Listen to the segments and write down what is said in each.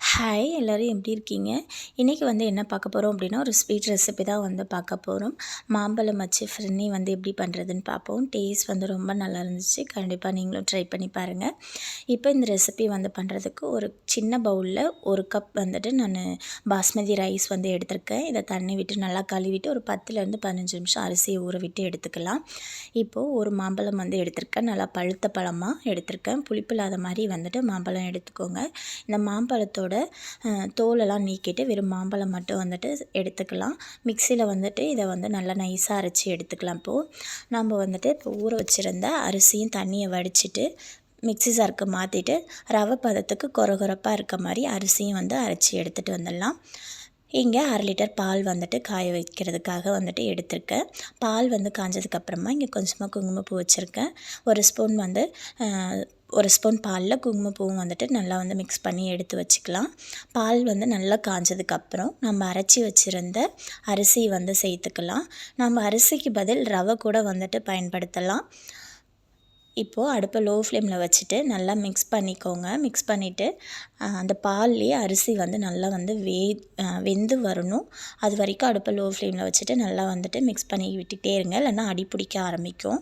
Hi எல்லோரும் எப்படி இருக்கீங்க? இன்றைக்கி வந்து என்ன பார்க்க போகிறோம் அப்படின்னா ஒரு ஸ்வீட் ரெசிபி தான் வந்து பார்க்க போகிறோம் மாம்பழம் வச்சு ஃப்ரெண்ணி வந்து எப்படி பண்ணுறதுன்னு பார்ப்போம். டேஸ்ட் வந்து ரொம்ப நல்லா இருந்துச்சு. கண்டிப்பாக நீங்களும் ட்ரை பண்ணி பாருங்கள் இப்போ இந்த ரெசிபி வந்து பண்ணுறதுக்கு ஒரு சின்ன பவுலில் ஒரு கப் வந்துட்டு நான் பாஸ்மதி ரைஸ் வந்து எடுத்திருக்கேன். இதை தண்ணி விட்டு நல்லா கழுவிட்டு ஒரு பத்துலேருந்து பதினஞ்சு நிமிஷம் அரிசியை ஊற விட்டு எடுத்துக்கலாம். இப்போது ஒரு மாம்பழம் வந்து எடுத்திருக்கேன். நல்லா பழுத்த பழமாக எடுத்திருக்கேன். புளிப்பு இல்லாத மாதிரி வந்துட்டு மாம்பழம் எடுத்துக்கோங்க. இந்த மாம்பழத்தோட தோலெல்லாம் நீக்கிட்டு வெறும் மாம்பழம் மட்டும் வந்துட்டு எடுத்துக்கலாம். மிக்சியில் வந்துட்டு இதை வந்து நல்லா நைஸாக அரைச்சி எடுத்துக்கலாம் இப்போது நம்ம வந்துட்டு இப்போ ஊற வச்சுருந்த அரிசியும் தண்ணியை வடிச்சிட்டு மிக்சி சாருக்கு மாற்றிட்டு ரவை பதத்துக்கு குறகுறப்பாக இருக்க மாதிரி அரிசியும் வந்து அரைச்சி எடுத்துகிட்டு வந்துடலாம். இங்கே அரை லிட்டர் பால் வந்துட்டு காய வைக்கிறதுக்காக வந்துட்டு எடுத்திருக்கேன். பால் வந்து காஞ்சதுக்கப்புறமா இங்கே கொஞ்சமாக குங்குமப்பூ வச்சுருக்கேன். ஒரு ஸ்பூன் வந்து ஒரு ஸ்பூன் பாலில் குங்குமப்பூவும் வந்துட்டு நல்லா வந்து மிக்ஸ் பண்ணி எடுத்து வச்சுக்கலாம். பால் வந்து நல்லா காஞ்சதுக்கப்புறம் நம்ம அரைச்சி வச்சுருந்த அரிசி வந்து சேர்த்துக்கலாம். நம்ம அரிசிக்கு பதில் ரவை கூட வந்துட்டு பயன்படுத்தலாம். இப்போது அடுப்பை லோ ஃப்ளேமில் வச்சுட்டு நல்லா மிக்ஸ் பண்ணிக்கோங்க. மிக்ஸ் பண்ணிவிட்டு அந்த பால்லேயே அரிசி வந்து நல்லா வந்து வே வெந்து வரணும். அது வரைக்கும் அடுப்பை லோ ஃப்ளேமில் வச்சுட்டு நல்லா வந்துட்டு மிக்ஸ் பண்ணி விட்டுகிட்டே இருங்க. இல்லைன்னா அடி பிடிக்க ஆரம்பிக்கும்.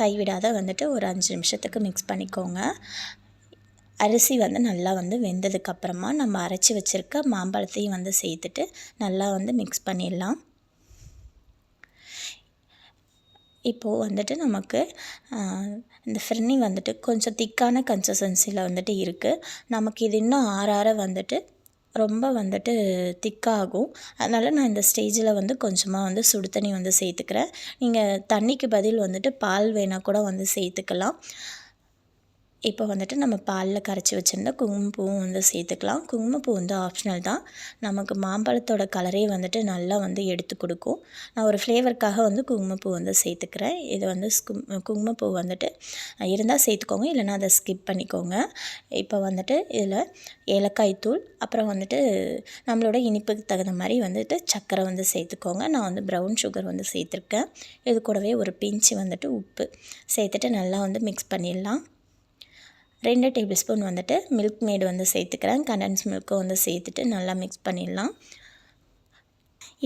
கைவிடாத வந்துட்டு ஒரு அஞ்சு நிமிஷத்துக்கு மிக்ஸ் பண்ணிக்கோங்க. அரிசி வந்து நல்லா வந்து வெந்ததுக்கப்புறமா நம்ம அரைச்சி வச்சுருக்க மாம்பழத்தையும் வந்து சேர்த்துட்டு நல்லா வந்து மிக்ஸ் பண்ணிடலாம். இப்போது வந்துட்டு நமக்கு இந்த ஃப்ரெண்ணி வந்துட்டு கொஞ்சம் திக்கான கன்சிஸ்டன்சியில் வந்துட்டு இருக்குது நமக்கு இது இன்னும் ஆற ஆற வந்துட்டு ரொம்ப வந்துட்டு திக்காகும். அதனால் நான் இந்த ஸ்டேஜில் வந்து கொஞ்சமாக வந்து சுடு தண்ணி வந்து சேர்த்துக்கிறேன். நீங்கள் தண்ணிக்கு பதில் வந்துட்டு பால் வேணால் கூட வந்து சேர்த்துக்கலாம். இப்போ வந்துட்டு நம்ம பாலில் கரைச்சி வச்சுருந்த குங்குமப்பூவும் வந்து சேர்த்துக்கலாம். குங்குமப்பூ வந்து ஆப்ஷனல் தான். நமக்கு மாம்பழத்தோட கலரே வந்துட்டு நல்லா வந்து எடுத்து கொடுக்கும். நான் ஒரு ஃப்ளேவருக்காக வந்து குங்குமப்பூ வந்து சேர்த்துக்கிறேன். இது வந்து குங்குமப்பூ வந்துட்டு இருந்தால் சேர்த்துக்கோங்க. இல்லைனா அதை ஸ்கிப் பண்ணிக்கோங்க. இப்போ வந்துட்டு இதில் ஏலக்காய் தூள் அப்புறம் வந்துட்டு நம்மளோட இனிப்புக்கு தகுந்த மாதிரி வந்துட்டு சர்க்கரை வந்து சேர்த்துக்கோங்க. நான் வந்து ப்ரௌன் சுகர் வந்து சேர்த்துருக்கேன். இது கூடவே ஒரு பிஞ்சு வந்துட்டு உப்பு சேர்த்துட்டு நல்லா வந்து மிக்ஸ் பண்ணிடலாம். ரெண்டு டேபிள் ஸ்பூன் வந்துட்டு மில்க் மேடு வந்து சேர்த்துக்கிறேன். கண்டன்ஸ் மில்க்கும் வந்து சேர்த்துட்டு நல்லா மிக்ஸ் பண்ணிடலாம்.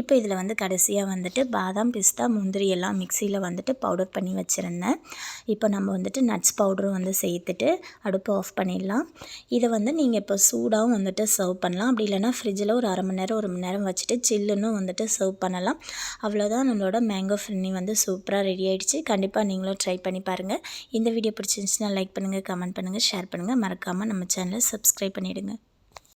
இப்போ இதில் வந்து கடைசியாக வந்துட்டு பாதாம் பிஸ்தா முந்திரி எல்லாம் மிக்சியில் வந்துட்டு பவுடர் பண்ணி வச்சுருந்தேன். இப்போ நம்ம வந்துட்டு நட்ஸ் பவுடரும் வந்து சேர்த்துட்டு அடுப்பு ஆஃப் பண்ணிடலாம். இதை வந்து நீங்கள் இப்போ சூடாகவும் வந்துட்டு சர்வ் பண்ணலாம். அப்படி இல்லைனா ஃப்ரிட்ஜில் ஒரு அரை மணி நேரம் ஒரு மணி நேரம் வச்சுட்டு சில்லுன்னு வந்துட்டு சர்வ் பண்ணலாம். அவ்வளோதான் நம்மளோட மேங்கோ ஃப்ரெண்டி வந்து சூப்பராக ரெடி ஆகிடுச்சு கண்டிப்பாக நீங்களும் ட்ரை பண்ணி பாருங்கள் இந்த வீடியோ பிடிச்சிருந்துச்சுன்னா லைக் பண்ணுங்கள் கமெண்ட் பண்ணுங்கள் ஷேர் பண்ணுங்கள் மறக்காமல் நம்ம சேனலை சப்ஸ்கிரைப் பண்ணிவிடுங்க